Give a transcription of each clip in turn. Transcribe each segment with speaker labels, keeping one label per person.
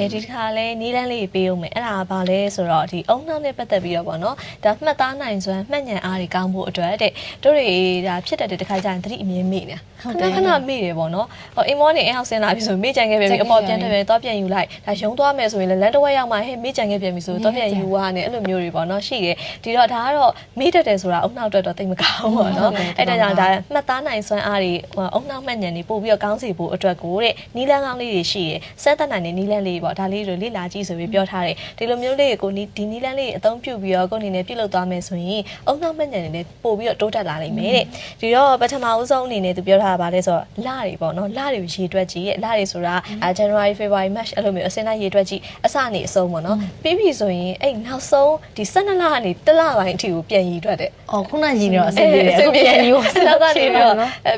Speaker 1: ကဲဒီတစ်ခါလဲနီးလန်းလေးပေးအောင်မယ်အဲ့ဒါကဘာလဲဆိုတော့ဒီအုံနှောင်းနဲ့ပတ်သက်ပြီးတော့ပေါ့နော်ဒါမှတ်သားနိုင်စွမ်းမှတ်ဉဏ်အားတွေကောင်းဖို့အတွက်တဲ့တို့တွေဒါဖြစ်တတ်တဲ့တစ်ခါကျရင်သတိအမြင်မိနေခဏခဏမိတယ်ပေါ့နော်ဟိုအိမ်မောနေအိမ်ဟောက်ဆင်းလာပြီဆိုမိကြံခဲ့ပြန်ပြီအပေါ်ပြန်တယ်ပြန်တော့ပြန်ယူလိုက်ဒါရုံသွားမယ်ဆိုရင်လည်းလမ်းတစ်ဝက်ရောက်မှဟဲ့မိကြံခဲ့ပြန်ပြီဆိုတော့ပြန်ယူသွားတယ်အဲ့လိုမျိုးတွေပေါ့နော်ရှိတယ်ဒီတော့ဒါကတော့မိတတ်တယ်ဆိုတာအုံနှောက်အတွက်တော့တိတ်မကောင်းပေါ့နော်အဲ့ဒါကြောင့်ဒါမှတ်သားနိုင်စွမ်းအားတွေအုံနှောက်မှတ်ဉဏ်တွေပို့ပြီးတော့ကောင်းစီဖို့အတွက်ကိုတဲ့နီးလန်းကောင်းလေးတွေရှိတယ်စက်သက်နိုင်တဲ့နီးလန်းလေးပေါ့ဒါလေးတွေလေ့လာကြည့်ဆိုပြီးပြောထားတယ်ဒီလိုမျိုးလေးကိုဒီနီးလန်းလေးအသုံးပြုပြီးတော့ကိုယ်အနေနဲ့ပြုလုပ်သွားမယ်ဆိုရင်အုံနှောက်မှတ်ဉဏ်တွေလည်းပို့ပြီးတော့တိုးတက်လာနိုင်မယ်တဲ့ဒီတော့ပထမဦးဆုံးအနေနဲ့သူပြောထားတာဗာလဲဆိုတော့လတွေပေါ့နော်လတွေရေတွက်ကြည့်ရဲ့လတွေဆိုတာ January February March အဲ့လိုမျိုးအစင်းတိုင်းရေတွက်ကြည့်အစနေအဆုံးပေါ့နော်ပြီးပြီဆိုရင်အဲ့နောက်ဆုံးဒီ12လကနေတစ်လပိုင်းအထိကိုပြန်ရေတွက်တဲ့
Speaker 2: အော်ခုနရည်နေတော့အဆင်ပြေတယ်အခုပြန်ယူ
Speaker 1: နောက်ကနေပြီးတော့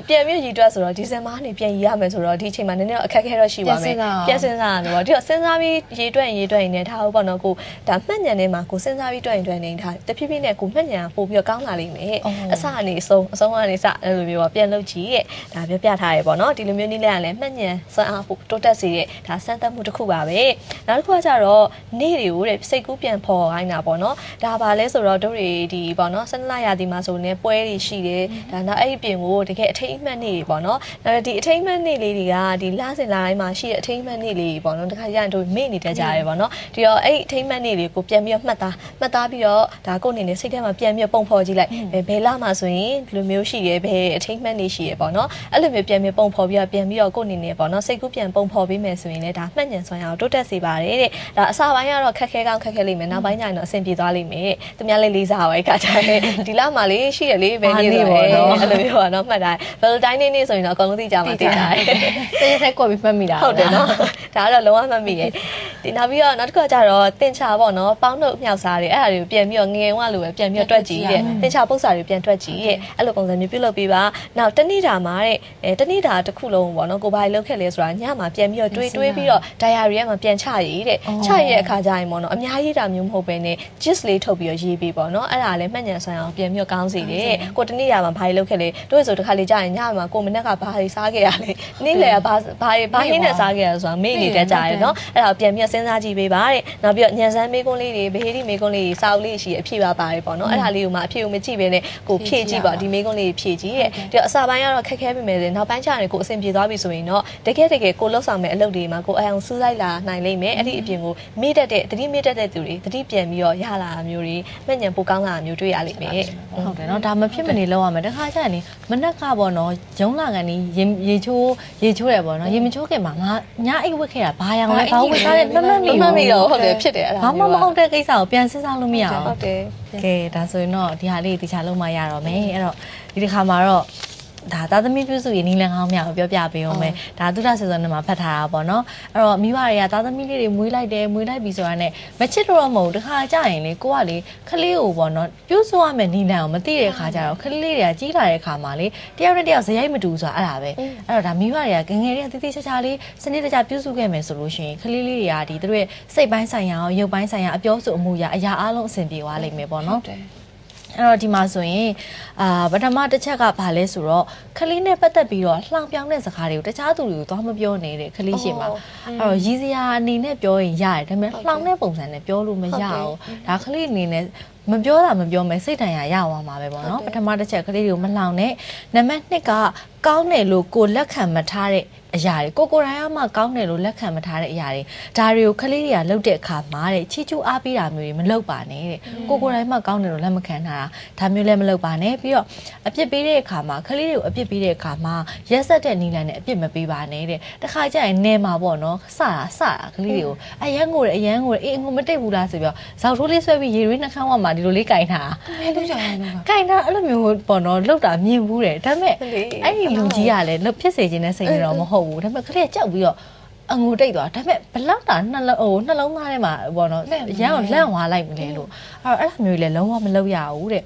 Speaker 1: ပြန်ပြီးရေတွက်ဆိုတော့ဒီဇင်ဘာကနေပြန်ရေရမယ်ဆိုတော့ဒီအချိန်မှာနည်းနည်းအခက်အခဲတော့ရှိပါမယ်ပြန်စဉ်းစားရမယ်ပေါ့ဒီတော့စဉ်းစားပြီးရေတွက်ရင်ရေတွက်ရင်လည်းဒါဟုတ်ပေါ့နော်ကိုဒါမှတ်ဉာဏ်ထဲမှာကိုစဉ်းစားပြီးတွက်ရင်တွက်နေဒါတဖြည်းဖြည်းနဲ့ကိုမှတ်ဉာဏ်ပို့ပြီးတော့ကောင်းလာလိမ့်မယ်အစကနေအဆုံးအဆုံးကနေစအဲ့လိုမျိုးပေါ့ပြန်လုပ်ကြည့်ရဲ့ဒါပြပြထားရပေါ့နော်ဒီလိုမျိုးနည်းလမ်းကလည်းမှတ်ဉာဏ်စွမ်းအားပိုတိုးတက်စေတဲ့ဒါစမ်းသပ်မှုတစ်ခုပါပဲနောက်တစ်ခုကကြတော့နေ့တွေကိုတဲ့စိတ်ကူးပြန်ဖော်ခိုင်းတာပေါ့နော်ဒါပါလဲဆိုတော့တို့တွေဒီပေါ့နော်ဆန္ဒလာရာဒီမှာဆိုနေပွဲတွေရှိတယ်ဒါနောက်အဲ့ဒီပြင်ကိုတကယ်အထိတ်အမှတ်နေ့တွေပေါ့နော်နောက်ဒီအထိတ်အမှတ်နေ့လေးတွေကဒီလစဉ်လာတိုင်းမှာရှိတဲ့အထိတ်အမှတ်နေ့လေးတွေပေါ့နော်တခါရရင်တို့မေ့နေတတ်ကြရပေါ့နော်ဒီတော့အဲ့ဒီအထိတ်အမှတ်နေ့လေးကိုပြန်ပြီးတော့မှတ်သားမှတ်သားပြီးတော့ဒါကိုယ်အနေနဲ့စိတ်ထဲမှာပြန်ပြီးပုံဖော်ကြည့်လိုက်ဘယ်လာမှာဆိုရင်ဒီလိုမျိုးရှိတယ်ဘယ်အထိတ်အမှတ်နေ့ရှိရပေါ့နော်အဲ့လိုမျိုးပြန်ပြီးပုံဖော်ပြီးတော့ပြန်ပြီးတော့ကိုယ်အနေနဲ့ပေါ့နော်စိတ်ကူးပြန်ပုံဖော်ပေးမယ်ဆိုရင်လည်းဒါမှတ်ဉဏ်စွမ်းရအောင်တိုးတက်စေပါတယ်တဲ့ဒါအစပိုင်းကတော့ခက်ခဲကောင်းခက်ခဲလိမ့်မယ်နောက်ပိုင်းကျရင်တော့အဆင်ပြေသွားလိမ့်မယ်သူများလေးလေးစားပါပဲခါကြတယ်ဒီလမှာလေးရှိရလေးပဲနေဆိုတော့အဲ့လိုမျိုးပါနော်မှတ်တာဘယ်တိုင်းနေနေဆိုရင်တော့အကုန်လုံးသိကြမှာသိကြတယ်
Speaker 2: စိတ်ဆက်ကွက်ပြီးမှတ်မိတာ
Speaker 1: ဟုတ်တယ်နော်ဒါကတော့လုံးဝမှတ်မိတယ် ဒီနောက်ပြီးတော့နောက်တစ်ခါကျတော့တင်ချာပေါ့နော်ပေါင်းတို့မြောက်စားတွေအဲ့ဒါတွေကိုပြန်ပြီးတော့ငငယ်ဝလိုပဲပြန်ပြီးတော့တွက်ကြည့်ရဲ့တင်ချာပု္ပ္ပစာတွေပြန်တွက်ကြည့်ရဲ့အဲ့လိုပုံစံမျိုးပြုလုပ်ပေးပါနောက်တနေ့တာမှာတဲ့အဲတနေ့တာတစ်ခုလုံးပေါ့နော်ကိုဘာလုပ်ခဲ့လဲဆိုတာညမှာပြန်ပြီးတော့တွေးတွေးပြီးတော့ diary ထဲမှာပြန်ချရေးတဲ့ချရေးအခါကျရင်ပေါ့နော်အများကြီးတာမျိုးမဟုတ်ဘဲနဲ့ gist လေးထုတ်ပြီးတော့ရေးပေးပေါ့နော်အဲ့ဒါလည်းမှတ်ဉဏ်ဆိုင်အောင်ပြန်ပြီးတော့ကောင်းစေတယ်ကိုတနေ့တာမှာဘာလုပ်ခဲ့လဲတို့ဆိုတစ်ခါလေကြာရင်ညမှာကိုမနေ့ကဘာတွေစားခဲ့ရလဲနေ့လေဘာဘာတွေဘာဟင်းနဲ့စားခဲ့ရဆိုတာမေ့နေတတ်ကြတယ်နော်အဲ့ဒါပြန်ပြီးစဉ်းစားကြည့်ပေးပါတဲ့နောက်ပြီးတော့ညံစမ်းမေးခွန်းလေးတွေဘေးဒီမေးခွန်းလေးတွေစာအုပ်လေးရှိအဖြေပါပါတယ်ပေါ့နော်အဲ့ဒါလေးကိုမှအဖြေကိုမကြည့်ဘဲနဲ့ကိုဖြည့်ကြည့်ပါဒီမေးခွန်းလေးဖြည့်ကြည့်တဲ့ဒီအစာပိုင်းကတော့ခက်ခဲပြီမယ်လေနောက်ပိုင်းကျရင်ကိုအဆင်ပြေသွားပြီဆိုရင်တော့တကယ်တကယ်ကိုလှုပ်ဆောင်မဲ့အလုပ်တွေမှာကိုအအောင်စူးစိုက်လာနိုင်လိမ့်မယ်အဲ့ဒီအပြင်ကိုမိတတ်တဲ့တတိမိတတ်တဲ့သူတွေတတိပြန်ပြီးတော့ရလာတာမျိုးတွေမျက်ညံပိုကောင်းလာတာမျိုးတွေ့ရလိမ့်မယ်
Speaker 2: ဟုတ်တယ်နော်ဒါမဖြစ်မနေလောက်ရမယ်တခါကျရင်မနက်ကပေါ့နော်ဂျုံလာကန်ဒီရေရေချိုးရေချိုးရပေါ့နော်ရေမချိုးခင်မှာငါညအိတ်ဝက်ခဲ့တာဘာရောင်လဲဘာဝက်စားလဲမမမီ
Speaker 1: မမီတော့ဟုတ်တယ်ဖြစ်တယ်အဲ့ဒါ
Speaker 2: ဘာမှမဟုတ်တဲ့ကိစ္စကိုပြန်စဉ်းစားလို့မရအောင်
Speaker 1: ဟုတ်တယ်
Speaker 2: ကဲဒါဆိုရင်တော့ဒီဟာလေးတခြားလုံးမရတော့မယ်အဲ့တော့ဒီတစ်ခါမှာတော့ ဒါသားသမီးပြုစုရေးနီးလန်းကောင်းများကိုပြောပြပေးအောင်မယ်ဒါသုဒ္ဓဆေဇွန်နဲ့မှာဖတ်ထားတာပေါ့နော်အဲ့တော့မိဘတွေကသားသမီးလေးတွေမွေးလိုက်တယ်မွေးလိုက်ပြီဆိုတာနဲ့မချစ်တော့မဟုတ်တခါကြရင်လေကိုကလေခလေးကိုပေါ့နော်ပြုစုရမယ်နီးလန်းကိုမသိတဲ့အခါကျတော့ခလေးတွေကကြီးလာတဲ့အခါမှာလေတယောက်နဲ့တယောက်ဇယိုက်မတူဆိုတာအဲ့ဒါပဲအဲ့တော့ဒါမိဘတွေကငငယ်တွေကတည်တည်ချာချာလေးစနစ်တကျပြုစုခဲ့မယ်ဆိုလို့ရှိရင်ခလေးလေးတွေကဒီသူတို့ရဲ့စိတ်ပိုင်းဆိုင်ရာရောရုပ်ပိုင်းဆိုင်ရာအပြောဆိုအမှုရာအရာအလုံးအဆင်ပြေသွားလိမ့်မယ်ပေါ့နော်
Speaker 1: တယ်
Speaker 2: အဲ့တော့ဒီမှာဆိုရင်အာပထမတစ်ချက်ကဘာလဲဆိုတော့ခလေးနဲ့ပတ်သက်ပြီးတော့လှောင်ပြောင်းတဲ့စကားတွေကိုတခြားသူတွေကိုသွားမပြောနေတဲ့ခလေးရှင်မှာအဲ့တော့ရည်စရာအနေနဲ့ပြောရင်ရတယ်ဒါပေမဲ့လှောင်တဲ့ပုံစံနဲ့ပြောလို့မရဘူးဒါခလေးအနေနဲ့မပြောတာမပြောမယ်စိတ်တန်ရာရသွားမှာပဲပေါ့နော်ပထမတစ်ချက်ကလေးတွေကိုမလှောင်နဲ့နံပါတ်2က ကောင်းတယ်လို့ကိုလက်ခံမထားတဲ့အရာတွေကိုကိုရိုင်းအမှကောင်းတယ်လို့လက်ခံမထားတဲ့အရာတွေဒါတွေကိုခလေးတွေကလှုပ်တဲ့အခါမှာတဲ့ချီချူအားပေးတာမျိုးတွေမလုပ်ပါနဲ့တဲ့ကိုကိုရိုင်းမှကောင်းတယ်လို့လက်မခံထားတာဒါမျိုးလည်းမလုပ်ပါနဲ့ပြီးတော့အပြစ်ပေးတဲ့အခါမှာခလေးတွေကိုအပြစ်ပေးတဲ့အခါမှာရက်ဆက်တဲ့နီလန်နဲ့အပြစ်မပေးပါနဲ့တဲ့တခါကျရင်နေမှာပေါ့နော်စတာစတာခလေးတွေကိုအရန်ငိုတယ်အရန်ငိုတယ်အေးငိုမတိတ်ဘူးလားဆိုပြီးတော့ဇောက်ထိုးလေးဆွဲပြီးရေရင်းနှခမ်းဝမှာဒီလိုလေးကင်ထားတာ
Speaker 3: အဲ့လိုကြောင်လို့က
Speaker 2: ကင်တာအဲ့လိုမျိုးပေါ့နော်လှုပ်တာမြင်ဘူးတယ်ဒါပေမဲ့
Speaker 1: ဟုတ်လေ
Speaker 2: အဲ့ဒီလူကြီးကလည်းလှုပ်ဖြစ်စေခြင်းနဲ့စိတ်နေတော့မဟုတ်ဘူးဒါပေမဲ့ခလေးကကြောက်ပြီးတော့အငိုတိတ်သွားဒါပေမဲ့ဘလောက်တာနှလုံးဟိုနှလုံးသားထဲမှာပေါ့နော်ရန်ကိုလန့်သွားလိုက်မလဲလို့အဲ့တော့အဲ့လိုမျိုးကြီးလည်းလုံးဝမလုပ်ရဘူးတဲ့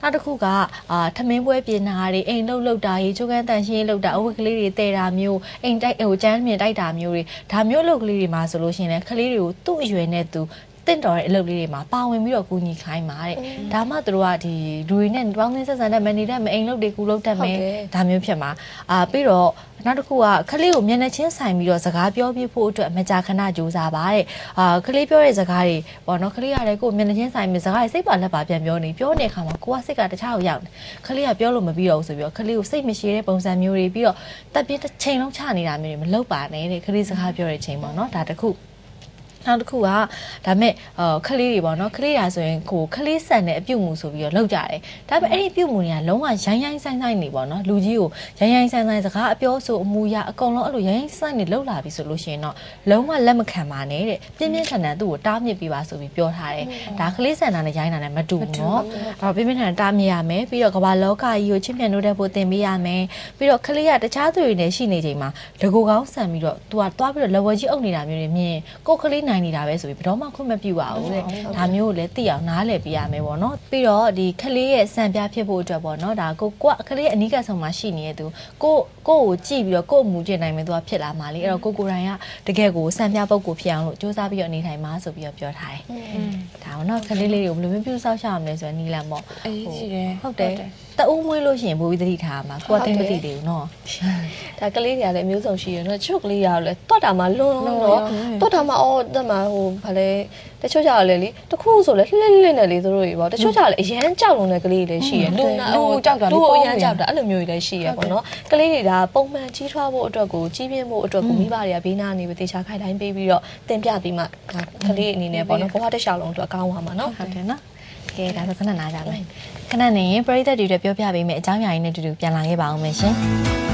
Speaker 2: နောက်တစ်ခုကအာထမင်းပွဲပြင်တာတွေအိမ်လှုပ်လှုပ်တာရေချိုးကန်းတန်ရှင်းလှုပ်တာအဝတ်ကလေးတွေတဲတာမျိုးအိမ်တိုက်ဟိုကျန်းမြင်တိုက်တာမျိုးတွေဒါမျိုးလုပ်ကလေးတွေမှာဆိုလို့ရှိရင်လည်းခလေးတွေကိုသူ့အရွယ်နဲ့သူတ င့်တော်တဲ့အလုပ်လေးတွေမှာပါဝင်ပြီးတော့ကူညီခိုင်းပါတဲ့ဒါမှသူတို့ကဒီလူတွေနဲ့ပေါင်းသင်းဆက်ဆံတဲ့မနေတတ်မအိမ်လုပ်တွေကူလုပ်တတ်မယ်ဒါမျိုးဖြစ်မှာအာပြီးတော့နောက်တစ်ခုကခလေးကိုမျက်နှာချင်းဆိုင်ပြီးတော့စကားပြောပြဖို့အတွက်မကြာခဏကြိုးစားပါတဲ့အာခလေးပြောတဲ့စကားတွေပေါ့နော်ခလေးကလည်းကိုယ်မျက်နှာချင်းဆိုင်ပြီးစကားတွေစိတ်ပါလက်ပါပြန်ပြောနေပြောနေတဲ့အခါမှာကိုကစိတ်ကတခြားကိုရောက်နေခလေးကပြောလို့မပြီးတော့ဘူးဆိုပြီးတော့ခလေးကိုစိတ်မရှိတဲ့ပုံစံမျိုးတွေပြီးတော့တက်ပြင်းတစ်ချိန်လုံးချနေတာမျိုးတွေမလုပ်ပါနဲ့တဲ့ခလေးစကားပြောတဲ့ချိန်ပေါ့နော်ဒါတခု နောက်တစ်ခုကဒါမဲ့ဟခလေးတွေပေါ့နော်ခလေးရာဆိုရင်ကိုခလေးဆန်တဲ့အပြုတ်မှုဆိုပြီးတော့လောက်ကြတယ်ဒါပေမဲ့အဲ့ဒီပြုတ်မှုတွေကလုံးဝရိုင်းရိုင်းဆိုင်ဆိုင်နေပေါ့နော်လူကြီးကိုရိုင်းရိုင်းဆိုင်ဆိုင်စကားအပြောဆိုအမူအရာအကုန်လုံးအဲ့လိုရိုင်းရိုင်းဆိုင်နေလောက်လာပြီဆိုလို့ရှိရင်တော့လုံးဝလက်မခံပါနဲ့တဲ့ပြင်းပြင်းထန်ထန်သူ့ကိုတားမြစ်ပေးပါဆိုပြီးပြောထားတယ်ဒါခလေးဆန်တာနဲ့ရိုင်းတာနဲ့မတူဘူးနော်အဲ့တော့ပြင်းပြင်းထန်ထန်တားမြစ်ရမယ်ပြီးတော့ကမ္ဘာလောကကြီးကိုချစ်မြတ်နိုးတဲ့ဖို့သင်ပေးရမယ်ပြီးတော့ခလေးကတခြားသူတွေနဲ့ရှိနေချိန်မှာတကူကောင်းဆန်ပြီးတော့သူကသွားပြီးတော့လက်ဝဲကြီးအုပ်နေတာမျိုးတွေမြင်ကိုခလေးနိုင်နေတာပဲဆိုပြီးဘယ်တော့မှခွင့်မပြုပါဘူးတဲ့ဒါမျိုးကိုလည်းသိအောင်နားလည်ပြရမယ်ပေါ့နော်ပြီးတော့ဒီခလေးရဲ့စံပြဖြစ်ဖို့အတွက်ပေါ့နော်ဒါကိုကိုကခလေးရဲ့အနီးကပ်ဆုံးမှာရှိနေတဲ့သူကိုကိုကိုကြည့်ပြီးတော့ကို့မူကျင်နိုင်မယ်သူကဖြစ်လာမှာလေအဲ့တော့ကိုကိုရိုင်းကတကယ်ကိုစံပြပုတ်ကိုဖြစ်အောင်လို့စူးစမ်းပြီးတော့နေထိုင်ပါဆိုပြီးတော့ပြောထားတယ်ဒါပေါ့နော်ခလေးလေးတွေကိုဘယ်လိုမျိုးပြုဆောက်ရှောက်ရမလဲဆိုတော့နီးလန်ပေါ့
Speaker 3: အေးရှိတယ်
Speaker 2: ဟုတ်တယ် တအူးမွေးလို့ရှိရင်ဘူပြီးသတိထားမှာကိုကတိတ်မသိသေးဘူးနော်
Speaker 1: ဒါကလေးတွေကလည်းအမျိုးစုံရှိရနော်ချုပ်ကလေးတွေကလည်းတွတ်တာမှလွန်းတော့တွတ်တာမှအော်တက်မှဟိုဗာလဲတချို့ကြတော့လေလေတခုဆိုလဲလှလှလှနဲ့လေသူတို့တွေပေါ့တချို့ကြတော့လေအရန်ကြောက်လုံးတဲ့ကလေးတွေလည်းရှိရလူလူကြောက်တာလူအရန်ကြောက်တာအဲ့လိုမျိုးတွေလည်းရှိရပေါ့နော်ကလေးတွေဒါပုံမှန်ကြီးထွားဖို့အတွက်ကိုကြီးပြင်းဖို့အတွက်ကိုမိဘတွေကဘေးနားနေပြီးတေချာခိုင်တိုင်းပေးပြီးတော့တင်ပြပြီးမှကလေးအနေနဲ့ပေါ့နော်ဘဝတစ်လျှောက်လုံးအတွက်ကောင်းသွားမှာနော်
Speaker 2: ဟုတ်တယ်နော် ကဲဒါဆိုခဏနားကြမယ်ခဏနေရင်ပရိသတ်တွေအတွက်ပြောပြပေးမယ်အကြောင်းအရာရင်းနဲ့တူတူပြန်လာခဲ့ပါအောင်မယ်ရှင်